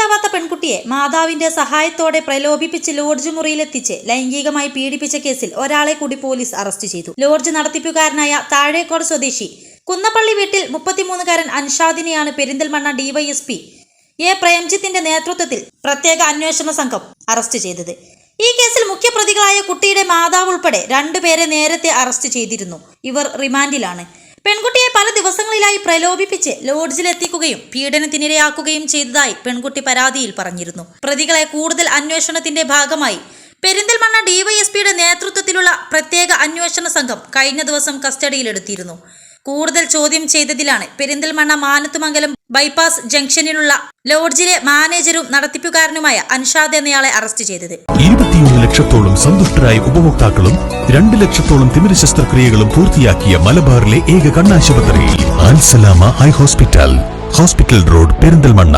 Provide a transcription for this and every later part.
പ്രായപൂർത്തിയാവാത്ത പെൺകുട്ടിയെ മാതാവിന്റെ സഹായത്തോടെ പ്രലോഭിപ്പിച്ച് ലോഡ്ജ് മുറിയിലെത്തിച്ച് ലൈംഗികമായി പീഡിപ്പിച്ച കേസിൽ ഒരാളെ കൂടി പോലീസ് അറസ്റ്റ് ചെയ്തു. ലോഡ്ജ് നടത്തിപ്പുകാരനായ താഴേക്കോട് സ്വദേശി കുന്നപ്പള്ളി വീട്ടിൽ മുപ്പത്തിമൂന്നുകാരൻ അൻഷാദിനെയാണ് പെരിന്തൽമണ്ണ ഡിവൈഎസ്പി എ പ്രേംജിത്തിന്റെ നേതൃത്വത്തിൽ പ്രത്യേക അന്വേഷണ സംഘം അറസ്റ്റ് ചെയ്തത്. ഈ കേസിൽ മുഖ്യപ്രതികളായ കുട്ടിയുടെ മാതാവ് ഉൾപ്പെടെ രണ്ടുപേരെ നേരത്തെ അറസ്റ്റ് ചെയ്തിരുന്നു. ഇവർ റിമാൻഡിലാണ്. പെൺകുട്ടിയെ പല ദിവസങ്ങളിലായി പ്രലോഭിപ്പിച്ച് ലോഡ്ജിലെത്തിക്കുകയും പീഡനത്തിനിരയാക്കുകയും ചെയ്തതായി പെൺകുട്ടി പരാതിയിൽ പറഞ്ഞിരുന്നു. പ്രതികളെ കൂടുതൽ അന്വേഷണത്തിന്റെ ഭാഗമായി പെരിന്തൽമണ്ണ ഡിവൈഎസ്പിയുടെ നേതൃത്വത്തിലുള്ള പ്രത്യേക അന്വേഷണ സംഘം കഴിഞ്ഞ ദിവസം കസ്റ്റഡിയിലെടുത്തിരുന്നു. കൂടുതൽ ചോദ്യം ചെയ്തതിലാണ് പെരിന്തൽമണ്ണ മാനത്തുമംഗലം ബൈപ്പാസ് ജംഗ്ഷനിലുള്ള ലോഡ്ജിലെ മാനേജരും നടത്തിപ്പുകാരനുമായ അൻഷാദ് എന്നയാളെ അറസ്റ്റ് ചെയ്തത്. ഇരുപത്തിയൊന്ന് ലക്ഷത്തോളം സന്തുഷ്ടരായ ഉപഭോക്താക്കളും രണ്ട് ലക്ഷത്തോളം തിമിര ശസ്ത്രക്രിയകളും പൂർത്തിയാക്കിയ മലബാറിലെ ഏക കണ്ണാശുപത്രി ഹോസ്പിറ്റൽ. Hospital road Perinthalmanna.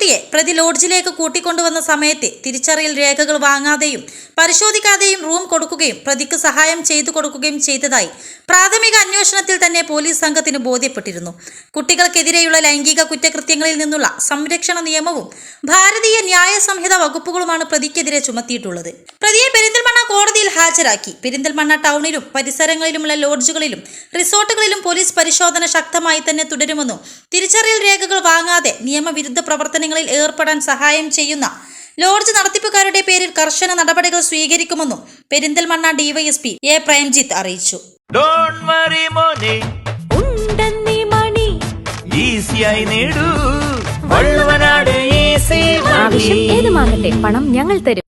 പെൺകുട്ടിയെ പ്രതി ലോഡ്ജിലേക്ക് കൂട്ടിക്കൊണ്ടുവന്ന സമയത്തെ തിരിച്ചറിയൽ രേഖകൾ വാങ്ങാതെയും പരിശോധിക്കാതെയും റൂം കൊടുക്കുകയും പ്രതിക്ക് സഹായം ചെയ്തു കൊടുക്കുകയും ചെയ്തതായി പ്രാഥമിക അന്വേഷണത്തിൽ തന്നെ പോലീസ് സംഘത്തിന് ബോധ്യപ്പെട്ടിരുന്നു. കുട്ടികൾക്കെതിരെയുള്ള ലൈംഗിക കുറ്റകൃത്യങ്ങളിൽ നിന്നുള്ള സംരക്ഷണ നിയമവും ഭാരതീയ ന്യായ സംഹിത വകുപ്പുകളുമാണ് പ്രതിക്കെതിരെ ചുമത്തിയിട്ടുള്ളത്. പ്രതിയെ കോടതിയിൽ ഹാജരാക്കി. പെരിന്തൽമണ്ണ ടൗണിലും പരിസരങ്ങളിലുമുള്ള ലോഡ്ജുകളിലും റിസോർട്ടുകളിലും പോലീസ് പരിശോധന ശക്തമായി തന്നെ തുടരുമെന്നും തിരിച്ചറിയൽ രേഖകൾ വാങ്ങാതെ നിയമവിരുദ്ധ പ്രവർത്തനങ്ങളിൽ ഏർപ്പെടാൻ സഹായം ചെയ്യുന്ന ലോഡ്ജ് നടത്തിപ്പുകാരുടെ പേരിൽ കർശന നടപടികൾ സ്വീകരിക്കുമെന്നും പെരിന്തൽമണ്ണ ഡിവൈഎസ്പി എ. പ്രേംജിത്ത് അറിയിച്ചു. ഡോണ്ട് വറി മോനെ. ഉണ്ടെന്നീ മണി. ഈസിയായി നേടൂ. വള്ളുവനാട് ഈസി ആവശ്യം ഏതുമാകട്ടെ പണം ഞങ്ങൾ തരും.